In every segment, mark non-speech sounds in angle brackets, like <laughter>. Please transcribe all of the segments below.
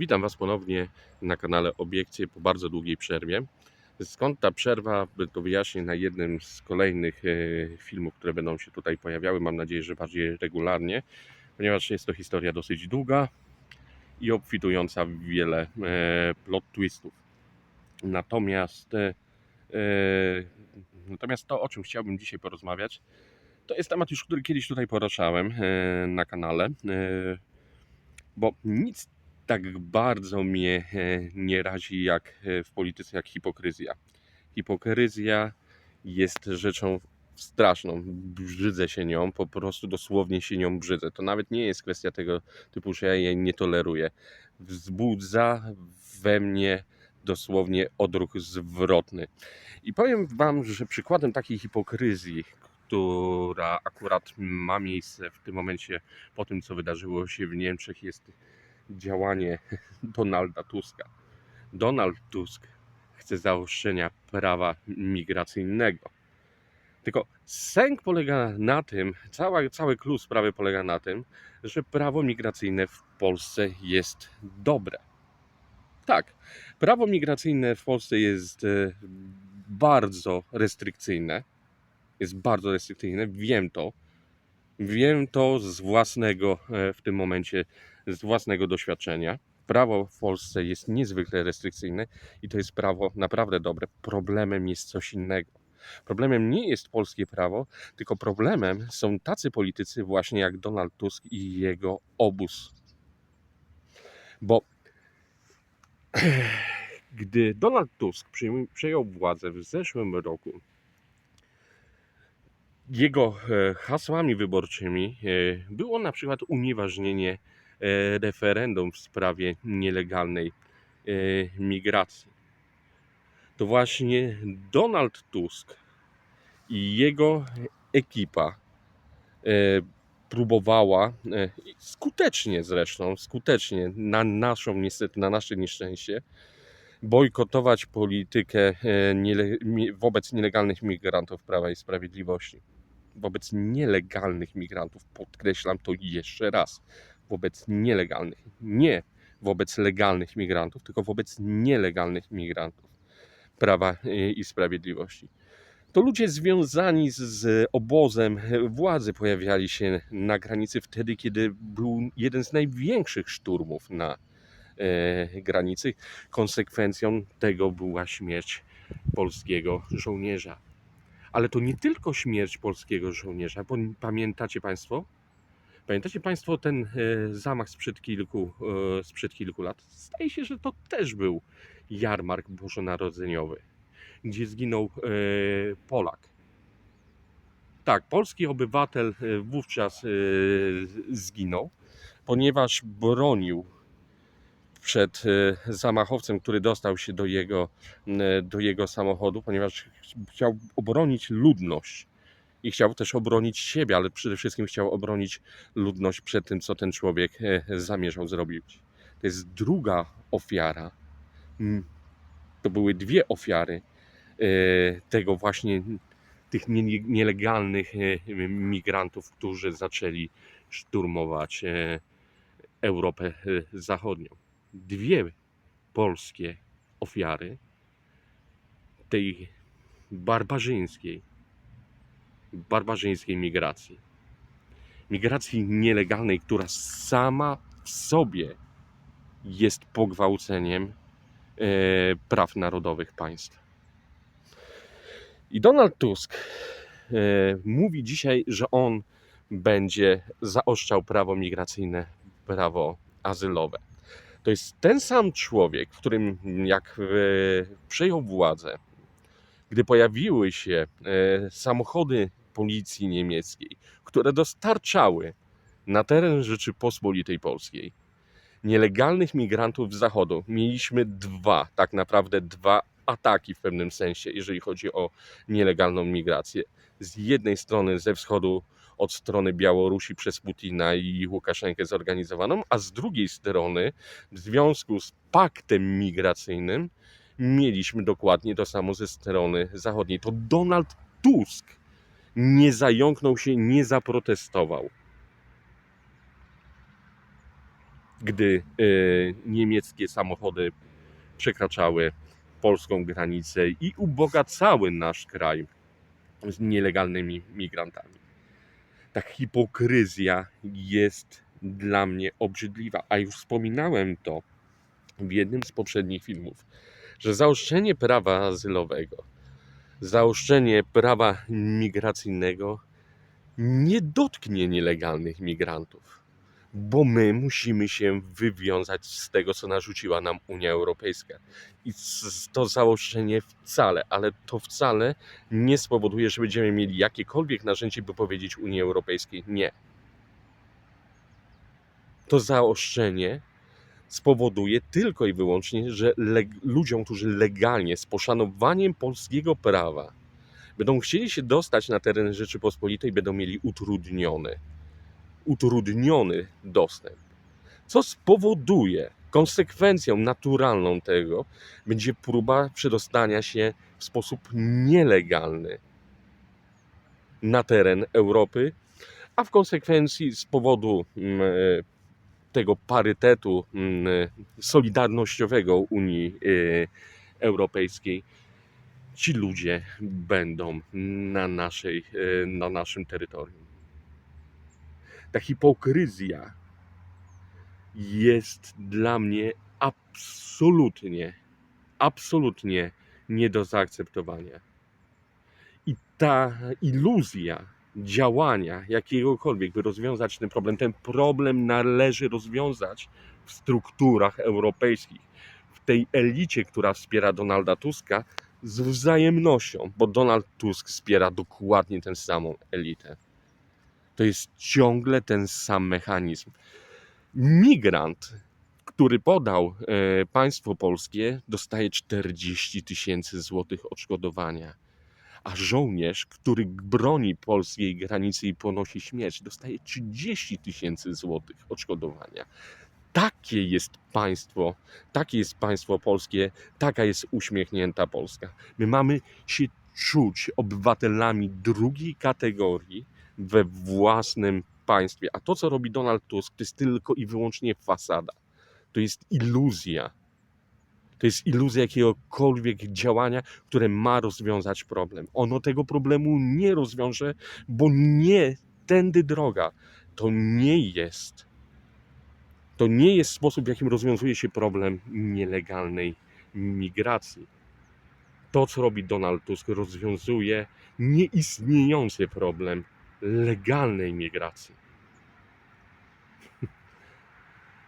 Witam Was ponownie na kanale Obiekcje po bardzo długiej przerwie. Skąd ta przerwa, to wyjaśnię na jednym z kolejnych e, filmów, które będą się tutaj pojawiały. Mam nadzieję, że bardziej regularnie, ponieważ jest to historia dosyć długa i obfitująca w wiele e, plot twistów. Natomiast, e, natomiast to, o czym chciałbym dzisiaj porozmawiać, to jest temat już, który kiedyś tutaj poruszałem na kanale, bo nic tak bardzo mnie e, nie razi jak e, w polityce, jak hipokryzja. Hipokryzja jest rzeczą straszną. Brzydzę się nią, po prostu dosłownie się nią brzydzę. To nawet nie jest kwestia tego typu, że ja jej nie toleruję. Wzbudza we mnie dosłownie odruch zwrotny. I powiem Wam, że przykładem takiej hipokryzji, która akurat ma miejsce w tym momencie po tym, co wydarzyło się w Niemczech, jest działanie <laughs> Donalda Tuska. Donald Tusk chce zaostrzenia prawa migracyjnego. Tylko sęk polega na tym, cała, cały klucz sprawy polega na tym, że prawo migracyjne w Polsce jest dobre. Tak, prawo migracyjne w Polsce jest e, bardzo restrykcyjne. Jest bardzo restrykcyjne, wiem to. Wiem to z własnego e, w tym momencie, z własnego doświadczenia. Prawo w Polsce jest niezwykle restrykcyjne i to jest prawo naprawdę dobre. Problemem jest coś innego. Problemem nie jest polskie prawo, tylko problemem są tacy politycy właśnie jak Donald Tusk i jego obóz. Bo <clears throat> gdy Donald Tusk przejął władzę w zeszłym roku, jego e, hasłami wyborczymi e, było na przykład unieważnienie referendum w sprawie nielegalnej e, migracji. To właśnie Donald Tusk i jego ekipa e, próbowała e, skutecznie zresztą, skutecznie na naszą niestety, na nasze nieszczęście bojkotować politykę e, wobec nielegalnych migrantów Prawa i Sprawiedliwości. Wobec nielegalnych migrantów, podkreślam to jeszcze raz, wobec nielegalnych, nie wobec legalnych migrantów, tylko wobec nielegalnych migrantów Prawa e, i Sprawiedliwości. To ludzie związani z, obozem władzy pojawiali się na granicy wtedy, kiedy był jeden z największych szturmów na e, granicy. Konsekwencją tego była śmierć polskiego żołnierza. Ale to nie tylko śmierć polskiego żołnierza, bo pamiętacie Państwo? Pamiętacie Państwo ten e, zamach sprzed kilku, e, sprzed kilku lat? Zdaje się, że to też był jarmark bożonarodzeniowy, gdzie zginął e, Polak. Tak, polski obywatel wówczas zginął, ponieważ bronił przed zamachowcem, który dostał się do jego, do jego samochodu, ponieważ ch- chciał obronić ludność i chciał też obronić siebie, ale przede wszystkim chciał obronić ludność przed tym, co ten człowiek e, zamierzał zrobić. To jest druga ofiara. Mm, To były dwie ofiary e, tego właśnie tych nie- nielegalnych e, migrantów, którzy zaczęli szturmować Europę Zachodnią dwie polskie ofiary tej barbarzyńskiej, barbarzyńskiej migracji. Migracji nielegalnej, która sama w sobie jest pogwałceniem e, praw narodowych państw. I Donald Tusk e, mówi dzisiaj, że on będzie zaostrzał prawo migracyjne, prawo azylowe. To jest ten sam człowiek, którym jak e, przejął władzę, gdy pojawiły się samochody policji niemieckiej, które dostarczały na teren Rzeczypospolitej Polskiej nielegalnych migrantów z zachodu. Mieliśmy dwa, tak naprawdę dwa ataki w pewnym sensie, jeżeli chodzi o nielegalną migrację. Z jednej strony ze wschodu od strony Białorusi przez Putina i Łukaszenkę zorganizowaną, a z drugiej strony w związku z paktem migracyjnym mieliśmy dokładnie to samo ze strony zachodniej. To Donald Tusk nie zająknął się, nie zaprotestował. gdy e, niemieckie samochody przekraczały polską granicę i ubogacały nasz kraj z nielegalnymi migrantami. Ta hipokryzja jest dla mnie obrzydliwa, a już wspominałem to w jednym z poprzednich filmów, że zaostrzenie prawa azylowego, zaostrzenie prawa migracyjnego nie dotknie nielegalnych migrantów, bo my musimy się wywiązać z tego, co narzuciła nam Unia Europejska. I to zaostrzenie wcale, ale to wcale nie spowoduje, że będziemy mieli jakiekolwiek narzędzie, by powiedzieć Unii Europejskiej nie. To zaostrzenie spowoduje tylko i wyłącznie, że ludziom, którzy legalnie, z poszanowaniem polskiego prawa, będą chcieli się dostać na teren Rzeczypospolitej, będą mieli utrudniony, utrudniony dostęp. Co spowoduje, konsekwencją naturalną tego będzie próba przedostania się w sposób nielegalny na teren Europy, a w konsekwencji z powodu mm, tego parytetu mm, solidarnościowego Unii e, Europejskiej ci ludzie będą na, naszej, e, na naszym terytorium. Ta hipokryzja jest dla mnie absolutnie, absolutnie nie do zaakceptowania. I ta iluzja działania jakiegokolwiek, by rozwiązać ten problem, ten problem należy rozwiązać w strukturach europejskich, w tej elicie, która wspiera Donalda Tuska, z wzajemnością, bo Donald Tusk wspiera dokładnie tę samą elitę. To jest ciągle ten sam mechanizm. Migrant, który podał e, państwo polskie, dostaje 40 tysięcy złotych odszkodowania, a żołnierz, który broni polskiej granicy i ponosi śmierć, dostaje 30 tysięcy złotych odszkodowania. Takie jest państwo, takie jest państwo polskie, taka jest uśmiechnięta Polska. My mamy się czuć obywatelami drugiej kategorii we własnym państwie. A to, co robi Donald Tusk, to jest tylko i wyłącznie fasada. To jest iluzja. To jest iluzja jakiegokolwiek działania, które ma rozwiązać problem. Ono tego problemu nie rozwiąże, bo nie tędy droga. To nie jest. To nie jest sposób, w jakim rozwiązuje się problem nielegalnej migracji. To, co robi Donald Tusk, rozwiązuje nieistniejący problem legalnej migracji.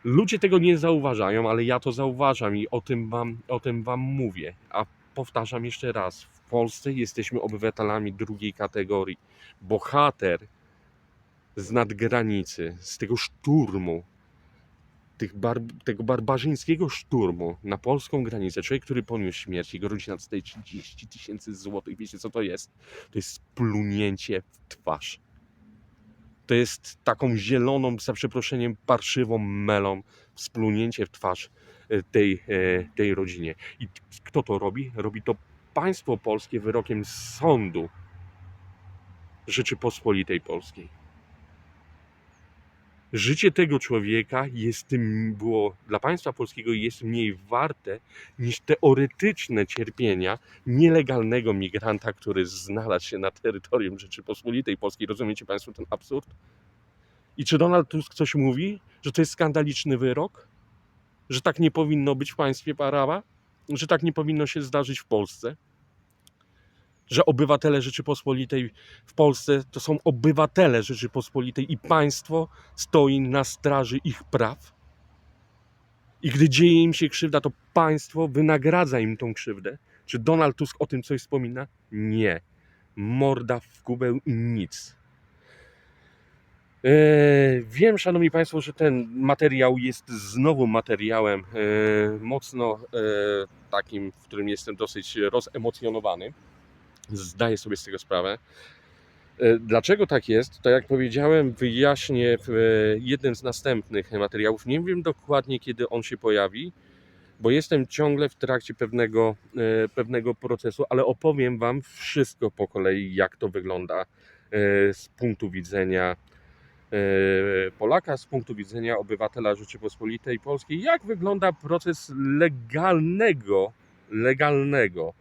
Ludzie tego nie zauważają, ale ja to zauważam i o tym wam, o tym wam mówię. A powtarzam jeszcze raz, w Polsce jesteśmy obywatelami drugiej kategorii. Bohater z nadgranicy, z tego szturmu, bar, tego barbarzyńskiego szturmu na polską granicę, człowiek, który poniósł śmierć, jego rodzina dostaje 30 tysięcy złotych. Wiecie, co to jest? To jest splunięcie w twarz. To jest taką zieloną, za przeproszeniem, parszywą melą, splunięcie w twarz e, tej, e, tej rodzinie. I kto to robi? Robi to państwo polskie wyrokiem sądu Rzeczypospolitej Polskiej życie tego człowieka jest tym, było dla państwa polskiego jest mniej warte niż teoretyczne cierpienia nielegalnego migranta, który znalazł się na terytorium Rzeczypospolitej Polskiej. Rozumiecie Państwo ten absurd? I czy Donald Tusk coś mówi, że to jest skandaliczny wyrok? Że tak nie powinno być w państwie prawa? Że tak nie powinno się zdarzyć w Polsce? Że obywatele Rzeczypospolitej w Polsce to są obywatele Rzeczypospolitej i państwo stoi na straży ich praw. I gdy dzieje im się krzywda, to państwo wynagradza im tą krzywdę. Czy Donald Tusk o tym coś wspomina? Nie. Morda w kubeł i nic. Eee, wiem, szanowni państwo, że ten materiał jest znowu materiałem e, mocno e, takim, w którym jestem dosyć rozemocjonowany zdaję sobie z tego sprawę. E, Dlaczego tak jest, to jak powiedziałem, wyjaśnię w e, jednym z następnych materiałów. Nie wiem dokładnie, kiedy on się pojawi, bo jestem ciągle w trakcie pewnego, e, pewnego procesu, ale opowiem Wam wszystko po kolei, jak to wygląda z punktu widzenia Polaka z punktu widzenia obywatela Rzeczypospolitej Polskiej, jak wygląda proces legalnego, legalnego,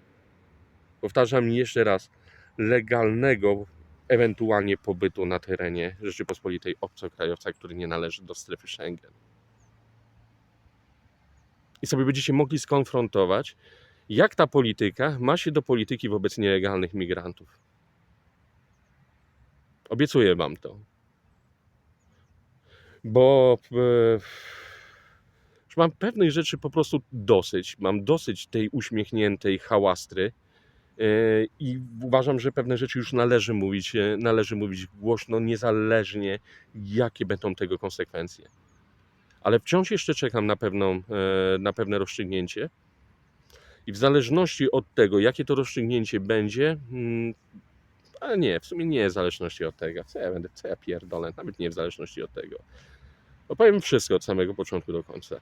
powtarzam jeszcze raz, legalnego ewentualnie pobytu na terenie Rzeczypospolitej obcokrajowca, który nie należy do strefy Schengen. I sobie będziecie mogli skonfrontować, jak ta polityka ma się do polityki wobec nielegalnych migrantów. Obiecuję wam to. Bo e, mam pewnych rzeczy po prostu dosyć. Mam dosyć tej uśmiechniętej hałastry. E, I uważam, że pewne rzeczy już należy mówić, e, należy mówić głośno, niezależnie jakie będą tego konsekwencje. Ale wciąż jeszcze czekam na, pewną, e, na pewne rozstrzygnięcie. I w zależności od tego, jakie to rozstrzygnięcie będzie, mm, ale nie, w sumie nie w zależności od tego. Co ja będę, co ja pierdolę, nawet nie w zależności od tego. Opowiem wszystko od samego początku do końca.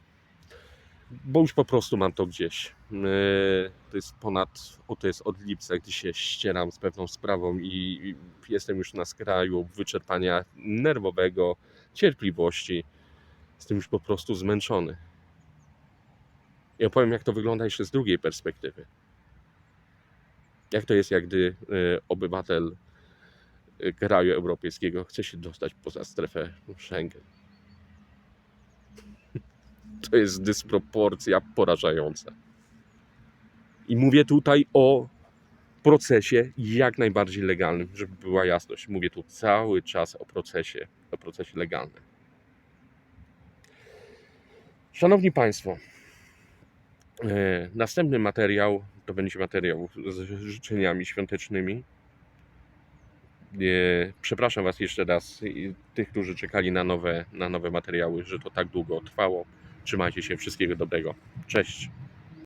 Bo już po prostu mam to gdzieś. Yy, To jest ponad, o to jest od lipca, gdy się ścieram z pewną sprawą i jestem już na skraju wyczerpania nerwowego, cierpliwości. Jestem już po prostu zmęczony. I opowiem, jak to wygląda jeszcze z drugiej perspektywy. Jak to jest, jak gdy y, obywatel y, kraju europejskiego chce się dostać poza strefę Schengen. To jest dysproporcja porażająca. I mówię tutaj o procesie jak najbardziej legalnym, żeby była jasność. Mówię tu cały czas o procesie, o procesie legalnym. Szanowni Państwo, e, następny materiał to będzie materiał z życzeniami świątecznymi. E, Przepraszam Was jeszcze raz, tych, którzy czekali na nowe, na nowe materiały, że to tak długo trwało. Trzymajcie się, wszystkiego dobrego. Cześć.